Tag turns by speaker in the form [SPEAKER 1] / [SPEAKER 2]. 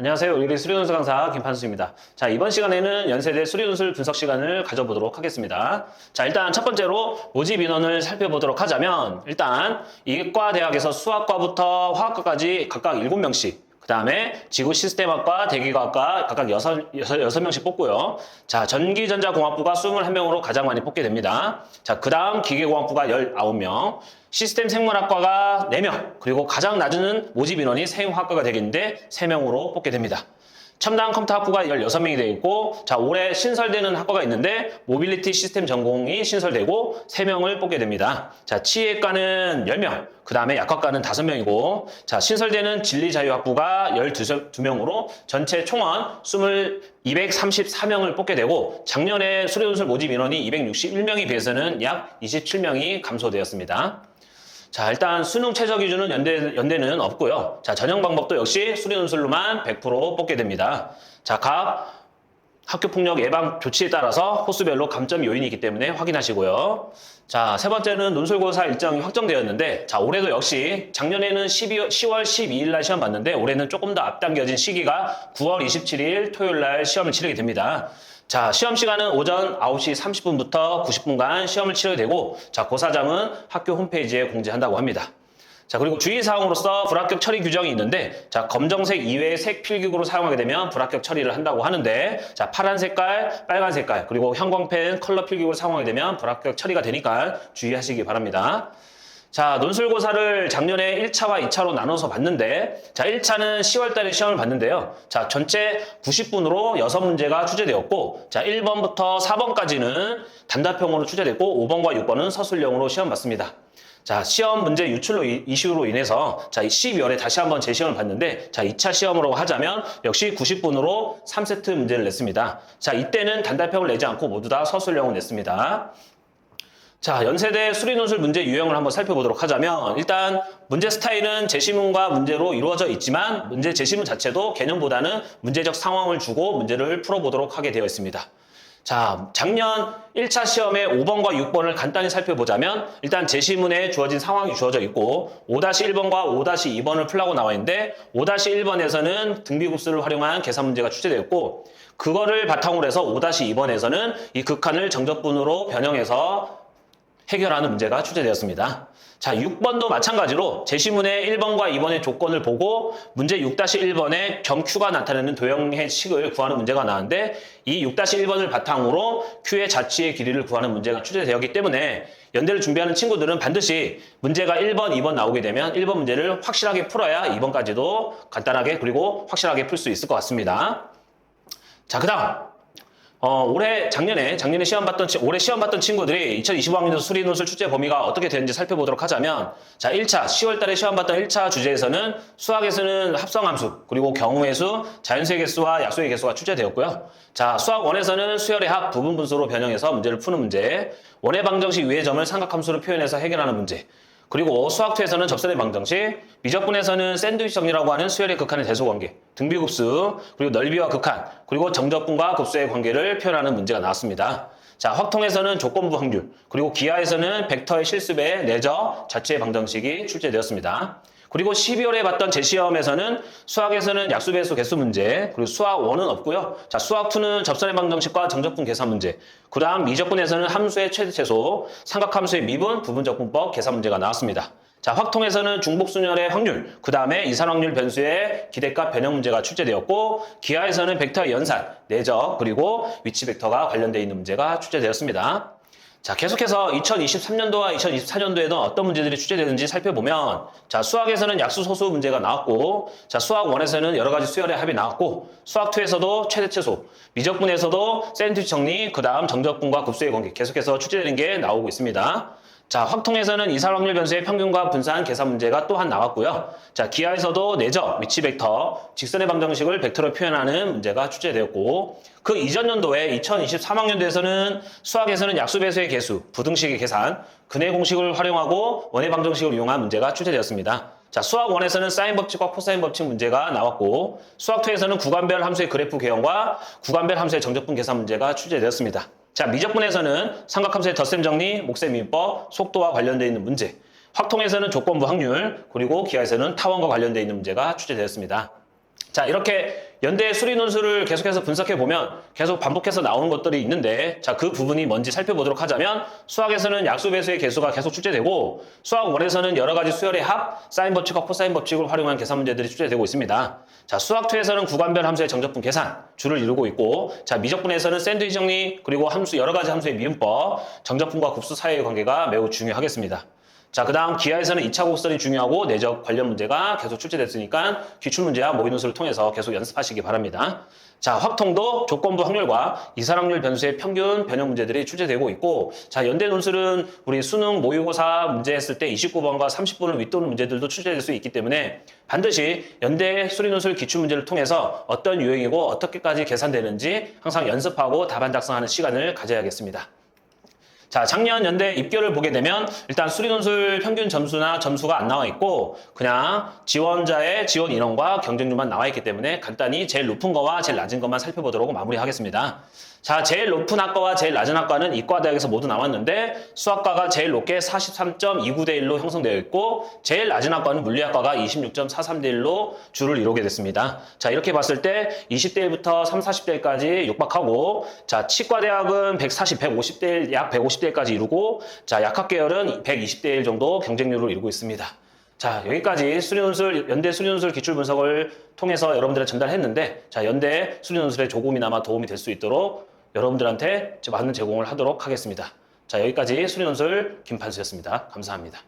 [SPEAKER 1] 안녕하세요. 우리 수리논술 강사 김판수입니다. 자, 이번 시간에는 연세대 수리논술 분석 시간을 가져보도록 하겠습니다. 자, 일단 첫 번째로 모집 인원을 살펴보도록 하자면 일단 이과 대학에서 수학과부터 화학과까지 각각 7명씩 그 다음에 지구 시스템학과, 대기과학과 각각 6, 6, 명씩 뽑고요. 자, 전기전자공학부가 21명으로 가장 많이 뽑게 됩니다. 자, 그 다음 기계공학부가 19명, 시스템 생물학과가 4명, 그리고 가장 낮은 모집 인원이 생화학과가 되겠는데 3명으로 뽑게 됩니다. 첨단 컴퓨터 학부가 16명이 되어 있고, 자, 올해 신설되는 학과가 있는데, 모빌리티 시스템 전공이 신설되고, 3명을 뽑게 됩니다. 자, 치의과는 10명, 그 다음에 약학과는 5명이고, 자, 신설되는 진리자유학부가 12명으로 전체 총원 20, 234명을 뽑게 되고, 작년에 수료논술 모집 인원이 261명에 비해서는 약 27명이 감소되었습니다. 자, 일단 수능 최저 기준은 연대, 연대는 없고요. 자, 전형 방법도 역시 수리논술로만 100% 뽑게 됩니다. 자, 각 학교 폭력 예방 조치에 따라서 호수별로 감점 요인이 있기 때문에 확인하시고요. 자, 세 번째는 논술고사 일정이 확정되었는데, 자, 올해도 역시 작년에는 12월, 10월 12일 날 시험 봤는데, 올해는 조금 더 앞당겨진 시기가 9월 27일 토요일 날 시험을 치르게 됩니다. 자, 시험 시간은 오전 9시 30분부터 90분간 시험을 치러야 되고, 자, 고사장은 학교 홈페이지에 공지한다고 합니다. 자, 그리고 주의사항으로서 불합격 처리 규정이 있는데, 자, 검정색 이외의 색 필기구로 사용하게 되면 불합격 처리를 한다고 하는데, 자, 파란 색깔, 빨간 색깔, 그리고 형광펜 컬러 필기구를 사용하게 되면 불합격 처리가 되니까 주의하시기 바랍니다. 자, 논술고사를 작년에 1차와 2차로 나눠서 봤는데, 자, 1차는 10월 달에 시험을 봤는데요. 자, 전체 90분으로 6문제가 출제되었고, 자, 1번부터 4번까지는 단답형으로 출제됐고, 5번과 6번은 서술형으로 시험 봤습니다. 자, 시험 문제 유출로 이- 이슈로 인해서 자, 12월에 다시 한번 재시험을 봤는데 자, 2차 시험으로 하자면 역시 90분으로 3세트 문제를 냈습니다. 자, 이때는 단답형을 내지 않고 모두 다 서술형을 냈습니다. 자, 연세대 수리논술 문제 유형을 한번 살펴보도록 하자면 일단 문제 스타일은 제시문과 문제로 이루어져 있지만 문제 제시문 자체도 개념보다는 문제적 상황을 주고 문제를 풀어보도록 하게 되어 있습니다. 자, 작년 1차 시험의 5번과 6번을 간단히 살펴보자면 일단 제시문에 주어진 상황이 주어져 있고 5-1번과 5-2번을 풀라고 나와 있는데 5-1번에서는 등비급수를 활용한 계산 문제가 출제되었고 그거를 바탕으로 해서 5-2번에서는 이 극한을 정적분으로 변형해서 해결하는 문제가 출제되었습니다. 자, 6번도 마찬가지로 제시문의 1번과 2번의 조건을 보고 문제 6-1번에 경Q가 나타내는 도형의 식을 구하는 문제가 나왔는데 이 6-1번을 바탕으로 Q의 자취의 길이를 구하는 문제가 출제되었기 때문에 연대를 준비하는 친구들은 반드시 문제가 1번, 2번 나오게 되면 1번 문제를 확실하게 풀어야 2번까지도 간단하게 그리고 확실하게 풀 수 있을 것 같습니다. 자, 그 다음. 어, 올해, 작년에, 작년에 시험 봤던, 치- 올해 시험 봤던 친구들이 2025학년도 수리 논술 출제 범위가 어떻게 되는지 살펴보도록 하자면, 자, 1차, 10월 달에 시험 봤던 1차 주제에서는 수학에서는 합성함수, 그리고 경우의 수, 자연수의 개수와 약수의 개수가 출제되었고요. 자, 수학 원에서는 수열의 합, 부분 분수로 변형해서 문제를 푸는 문제, 원의 방정식 위의 점을 삼각함수로 표현해서 해결하는 문제, 그리고 수학투에서는 접선의 방정식, 미적분에서는 샌드위치 정리라고 하는 수열의 극한의 대소관계, 등비급수, 그리고 넓이와 극한, 그리고 정적분과 급수의 관계를 표현하는 문제가 나왔습니다. 자, 확통에서는 조건부 확률, 그리고 기하에서는 벡터의 실습의 내적, 자체의 방정식이 출제되었습니다. 그리고 12월에 봤던 재시험에서는 수학에서는 약수배수 개수 문제, 그리고 수학 1은 없고요. 자, 수학 2는 접선의 방정식과 정적분 계산 문제. 그 다음 미적분에서는 함수의 최대 최소, 삼각함수의 미분, 부분적분법 계산 문제가 나왔습니다. 자, 확통에서는 중복순열의 확률, 그 다음에 이산확률 변수의 기대값 변형 문제가 출제되었고, 기하에서는 벡터의 연산, 내적, 그리고 위치 벡터가 관련되어 있는 문제가 출제되었습니다. 자, 계속해서 2023년도와 2024년도에는 어떤 문제들이 출제되는지 살펴보면, 자, 수학에서는 약수 소수 문제가 나왔고, 자, 수학 1에서는 여러 가지 수열의 합이 나왔고, 수학 2에서도 최대 최소, 미적분에서도 샌드위치 정리, 그 다음 정적분과 급수의 관계 계속해서 출제되는 게 나오고 있습니다. 자, 확통에서는 이산확률 변수의 평균과 분산 계산 문제가 또한 나왔고요. 자, 기하에서도 내적, 위치 벡터, 직선의 방정식을 벡터로 표현하는 문제가 출제되었고, 그 이전 연도에 2023학년도에서는 수학에서는 약수배수의 개수, 부등식의 계산, 근해 공식을 활용하고 원의 방정식을 이용한 문제가 출제되었습니다. 자, 수학 1에서는 사인 법칙과 코사인 법칙 문제가 나왔고, 수학 2에서는 구간별 함수의 그래프 개형과 구간별 함수의 정적분 계산 문제가 출제되었습니다. 자, 미적분에서는 삼각함수의 덧셈 정리, 목셈 민법, 속도와 관련되어 있는 문제, 확통에서는 조건부 확률, 그리고 기하에서는 타원과 관련되어 있는 문제가 출제되었습니다. 자, 이렇게 연대 수리 논술을 계속해서 분석해 보면 계속 반복해서 나오는 것들이 있는데 자, 그 부분이 뭔지 살펴보도록 하자면 수학에서는 약수 배수의 개수가 계속 출제되고 수학 원에서는 여러 가지 수열의 합, 사인 법칙과 코사인 법칙을 활용한 계산 문제들이 출제되고 있습니다. 자, 수학 2에서는 구간별 함수의 정적분 계산 줄을 이루고 있고 자, 미적분에서는 샌드위치 정리 그리고 함수 여러 가지 함수의 미분법, 정적분과 급수 사이의 관계가 매우 중요하겠습니다. 자, 그 다음 기하에서는 2차 곡선이 중요하고 내적 관련 문제가 계속 출제됐으니까 기출 문제와 모의논술을 통해서 계속 연습하시기 바랍니다. 자, 확통도 조건부 확률과 이산확률 변수의 평균 변형 문제들이 출제되고 있고 자, 연대 논술은 우리 수능 모의고사 문제 했을 때 29번과 30번을 윗도는 문제들도 출제될 수 있기 때문에 반드시 연대 수리논술 기출 문제를 통해서 어떤 유형이고 어떻게까지 계산되는지 항상 연습하고 답안 작성하는 시간을 가져야겠습니다. 자, 작년 연대 입결을 보게 되면 일단 수리논술 평균 점수나 점수가 안 나와 있고 그냥 지원자의 지원 인원과 경쟁률만 나와 있기 때문에 간단히 제일 높은 거와 제일 낮은 것만 살펴보도록 마무리하겠습니다. 자, 제일 높은 학과와 제일 낮은 학과는 이과대학에서 모두 나왔는데 수학과가 제일 높게 43.29 대 1로 형성되어 있고 제일 낮은 학과는 물리학과가 26.43 대 1로 줄을 이루게 됐습니다. 자, 이렇게 봤을 때 20대 1부터 3, 40대까지 육박하고 자, 치과대학은 140, 150대 1, 약 150대 1까지 이루고 자, 약학 계열은 120대 1 정도 경쟁률을 이루고 있습니다. 자, 여기까지 수리논술, 연대 수리논술 기출 분석을 통해서 여러분들에 전달했는데, 자, 연대 수리논술에 조금이나마 도움이 될 수 있도록 여러분들한테 맞는 제공을 하도록 하겠습니다. 자, 여기까지 수리논술 김판수였습니다. 감사합니다.